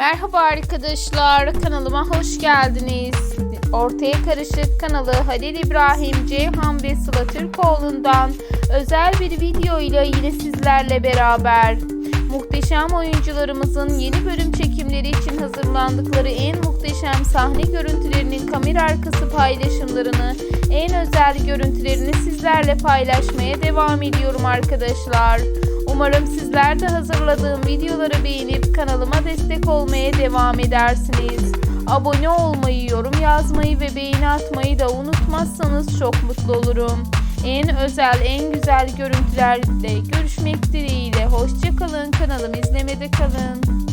Merhaba arkadaşlar, kanalıma hoş geldiniz. Ortaya Karışık kanalı Halil İbrahim, Ceyhan ve Sıla Türkoğlu'ndan özel bir video ile yine sizlerle beraber. Muhteşem oyuncularımızın yeni bölüm çekimleri için hazırlandıkları en muhteşem sahne görüntülerinin kamera arkası paylaşımlarını, en özel görüntülerini sizlerle paylaşmaya devam ediyorum arkadaşlar. Umarım sizler de hazırladığım videoları beğenip kanalıma destek olmaya devam edersiniz. Abone olmayı, yorum yazmayı ve beğeni atmayı da unutmazsanız çok mutlu olurum. En özel, en güzel görüntülerle görüşmek dileğiyle. Hoşçakalın, kanalımı izlemede kalın.